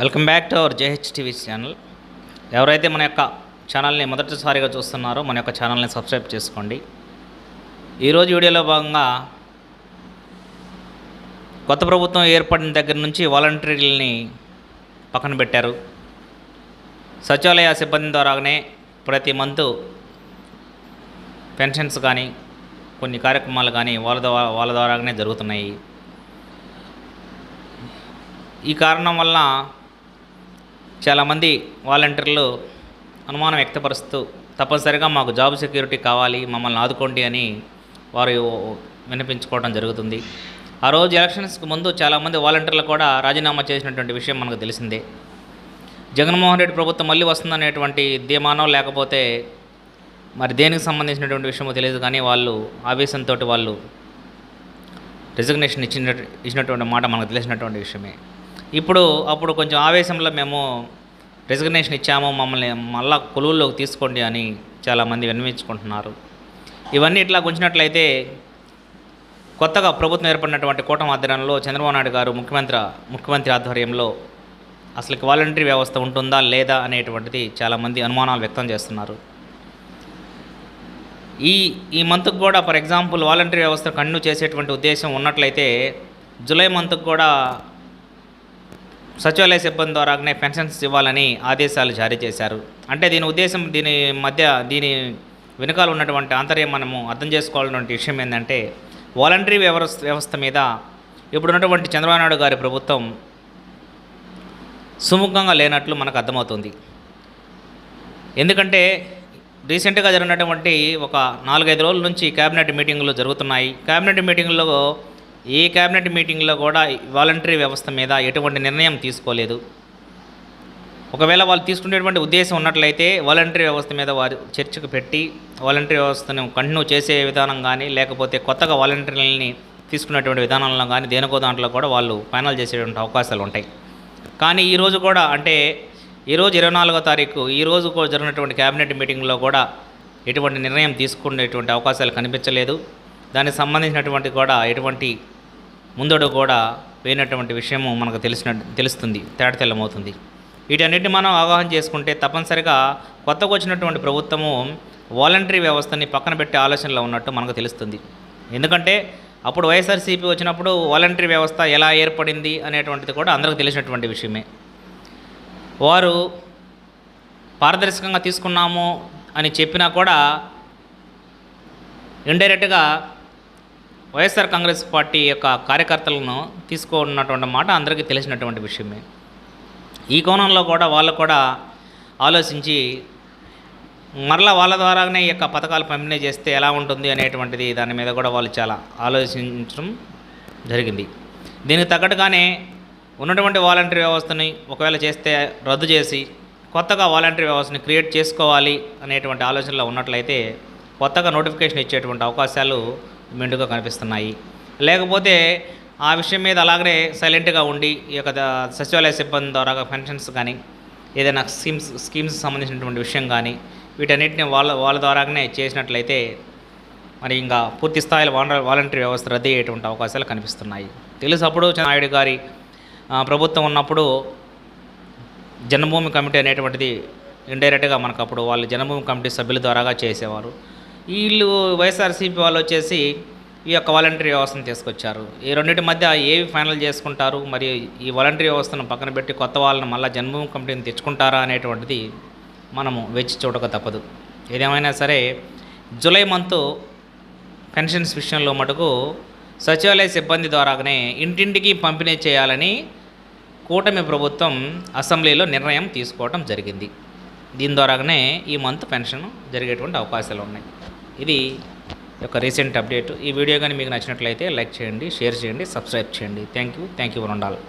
Welcome back to our JHTV channel. ఎవరైతే మన యొక్క ఛానల్ని మొదటిసారిగా చూస్తున్నారో మన యొక్క ఛానల్ని సబ్స్క్రైబ్ చేసుకోండి. ఈరోజు వీడియోలో భాగంగా కొత్త ప్రభుత్వం ఏర్పడిన దగ్గర నుంచి వాలంటీర్లని పక్కన పెట్టారు. సచివాలయ సిబ్బంది ద్వారానే ప్రతి మంత్ పెన్షన్స్ కానీ కొన్ని కార్యక్రమాలు కానీ వాళ్ళ ద్వారా వాళ్ళ ద్వారానే జరుగుతున్నాయి. ఈ కారణం వల్ల చాలామంది వాలంటీర్లు అనుమానం వ్యక్తపరుస్తూ తప్పనిసరిగా మాకు జాబ్ సెక్యూరిటీ కావాలి మమ్మల్ని ఆదుకోండి అని వారు వినిపించుకోవడం జరుగుతుంది. ఆ రోజు ఎలక్షన్స్కి ముందు చాలామంది వాలంటీర్లు కూడా రాజీనామా చేసినటువంటి విషయం మనకు తెలిసిందే. జగన్మోహన్ రెడ్డి ప్రభుత్వం మళ్ళీ వస్తుందనేటువంటి ధీమానం లేకపోతే మరి దేనికి సంబంధించినటువంటి విషయమో తెలియదు కానీ వాళ్ళు ఆవేశంతో వాళ్ళు రిజగ్నేషన్ ఇచ్చిన ఇచ్చినటువంటి మాట మనకు తెలిసినటువంటి విషయమే. ఇప్పుడు అప్పుడు కొంచెం ఆవేశంలో మేము రెసిగ్నేషన్ ఇచ్చాము మమ్మల్ని మళ్ళా కొలువుల్లోకి తీసుకోండి అని చాలామంది విన్నవించుకుంటున్నారు. ఇవన్నీ ఇట్లా గుంచినట్లయితే కొత్తగా ప్రభుత్వం ఏర్పడినటువంటి కూటమి ఆధ్వర్యంలో చంద్రబాబు నాయుడు గారు ముఖ్యమంత్రి ముఖ్యమంత్రి ఆధ్వర్యంలో అసలు వాలంటరీ వ్యవస్థ ఉంటుందా లేదా అనేటువంటిది చాలామంది అనుమానాలు వ్యక్తం చేస్తున్నారు. ఈ ఈ మంత్కు కూడా ఫర్ ఎగ్జాంపుల్ వాలంటరీ వ్యవస్థ కంటిన్యూ చేసేటువంటి ఉద్దేశం ఉన్నట్లయితే జూలై మంత్కు కూడా సచివాలయ సిబ్బంది ద్వారానే పెన్షన్స్ ఇవ్వాలని ఆదేశాలు జారీ చేశారు. అంటే దీని ఉద్దేశం దీని మధ్య దీని వెనుకాల ఉన్నటువంటి ఆంతర్యం మనము అర్థం చేసుకోవాలన్నటువంటి విషయం ఏంటంటే వాలంటరీ వ్యవస్థ వ్యవస్థ మీద ఇప్పుడున్నటువంటి చంద్రబాబు నాయుడు గారి ప్రభుత్వం సుముఖంగా లేనట్లు మనకు అర్థమవుతుంది. ఎందుకంటే రీసెంట్గా జరిగినటువంటి ఒక నాలుగైదు రోజుల నుంచి కేబినెట్ మీటింగులు జరుగుతున్నాయి. కేబినెట్ మీటింగుల్లో ఏ కేబినెట్ మీటింగ్లో కూడా వాలంటరీ వ్యవస్థ మీద ఎటువంటి నిర్ణయం తీసుకోలేదు. ఒకవేళ వాళ్ళు తీసుకునేటువంటి ఉద్దేశం ఉన్నట్లయితే వాలంటరీ వ్యవస్థ మీద వారు చర్చకు పెట్టి వాలంటరీ వ్యవస్థను కంటిన్యూ చేసే విధానం కానీ లేకపోతే కొత్తగా వాలంటీర్లని తీసుకునేటువంటి విధానంలో కానీ దేనికో దాంట్లో కూడా వాళ్ళు ఫైనల్ చేసేటువంటి అవకాశాలు ఉంటాయి. కానీ ఈరోజు కూడా అంటే ఈరోజు ఇరవై నాలుగో తారీఖు ఈరోజు కూడా జరిగినటువంటి క్యాబినెట్ మీటింగ్లో కూడా ఎటువంటి నిర్ణయం తీసుకునేటువంటి అవకాశాలు కనిపించలేదు. దానికి సంబంధించినటువంటి కూడా ఎటువంటి ముందడు కూడా వేయనటువంటి విషయము మనకు తెలిసిన తెలుస్తుంది తేటతెల్లమవుతుంది. వీటన్నిటిని మనం అవగాహన చేసుకుంటే తప్పనిసరిగా కొత్తగా వచ్చినటువంటి ప్రభుత్వము వాలంటరీ వ్యవస్థని పక్కన పెట్టే ఆలోచనలో ఉన్నట్టు మనకు తెలుస్తుంది. ఎందుకంటే అప్పుడు వైఎస్ఆర్సీపీ వచ్చినప్పుడు వాలంటరీ వ్యవస్థ ఎలా ఏర్పడింది అనేటువంటిది కూడా అందరికీ తెలిసినటువంటి విషయమే. వారు పారదర్శకంగా తీసుకున్నాము అని చెప్పినా కూడా ఇండైరెక్ట్గా వైఎస్ఆర్ కాంగ్రెస్ పార్టీ యొక్క కార్యకర్తలను తీసుకున్నటువంటి మాట అందరికీ తెలిసినటువంటి విషయమే. ఈ కోణంలో కూడా వాళ్ళు కూడా ఆలోచించి మరలా వాళ్ళ ద్వారానే ఈ యొక్క పథకాలు పంపిణీ చేస్తే ఎలా ఉంటుంది అనేటువంటిది దాని మీద కూడా వాళ్ళు చాలా ఆలోచించడం జరిగింది. దీనికి తగ్గట్టుగానే ఉన్నటువంటి వాలంటరీ వ్యవస్థని ఒకవేళ చేస్తే రద్దు చేసి కొత్తగా వాలంటరీ వ్యవస్థని క్రియేట్ చేసుకోవాలి అనేటువంటి ఆలోచనలో ఉన్నట్లయితే కొత్తగా నోటిఫికేషన్ ఇచ్చేటువంటి అవకాశాలు మెండుగా కనిపిస్తున్నాయి. లేకపోతే ఆ విషయం మీద అలాగనే సైలెంట్గా ఉండి ఈ యొక్క సచివాలయ సిబ్బంది ద్వారా పెన్షన్స్ కానీ ఏదైనా స్కీమ్స్ స్కీమ్స్ సంబంధించినటువంటి విషయం కానీ వీటన్నిటిని వాళ్ళ వాళ్ళ ద్వారానే చేసినట్లయితే మరి ఇంకా పూర్తి స్థాయిలో వాల వాలంటరీ వ్యవస్థ రద్దు అయ్యేటువంటి అవకాశాలు కనిపిస్తున్నాయి. తెలుసు అప్పుడు నాయుడు గారి ప్రభుత్వం ఉన్నప్పుడు జన్మభూమి కమిటీ అనేటువంటిది ఇండైరెక్ట్గా మనకు అప్పుడు వాళ్ళు జన్మభూమి కమిటీ సభ్యుల ద్వారాగా చేసేవారు. వీళ్ళు వైఎస్ఆర్సీపీ వాళ్ళు వచ్చేసి ఈ యొక్క వాలంటరీ వ్యవస్థను తీసుకొచ్చారు. ఈ రెండింటి మధ్య ఏవి ఫైనల్ చేసుకుంటారు? మరి ఈ వాలంటరీ వ్యవస్థను పక్కన పెట్టి కొత్త వాళ్ళని మళ్ళీ జన్మభూమి కమిటీని తెచ్చుకుంటారా అనేటువంటిది మనము వేచి చూడక తప్పదు. ఏదేమైనా సరే జూలై మంత్ పెన్షన్స్ విషయంలో మటుకు సచివాలయ సిబ్బంది ద్వారానే ఇంటింటికి పంపిణీ చేయాలని కూటమి ప్రభుత్వం అసెంబ్లీలో నిర్ణయం తీసుకోవడం జరిగింది. దీని ద్వారానే ఈ మంత్ పెన్షన్ జరిగేటువంటి అవకాశాలు ఉన్నాయి. ఇది యొక్క రీసెంట్ అప్డేట్. ఈ వీడియో కానీ మీకు నచ్చినట్లయితే లైక్ చేయండి షేర్ చేయండి సబ్స్క్రైబ్ చేయండి. Thank you. Thank you for ఉండాలి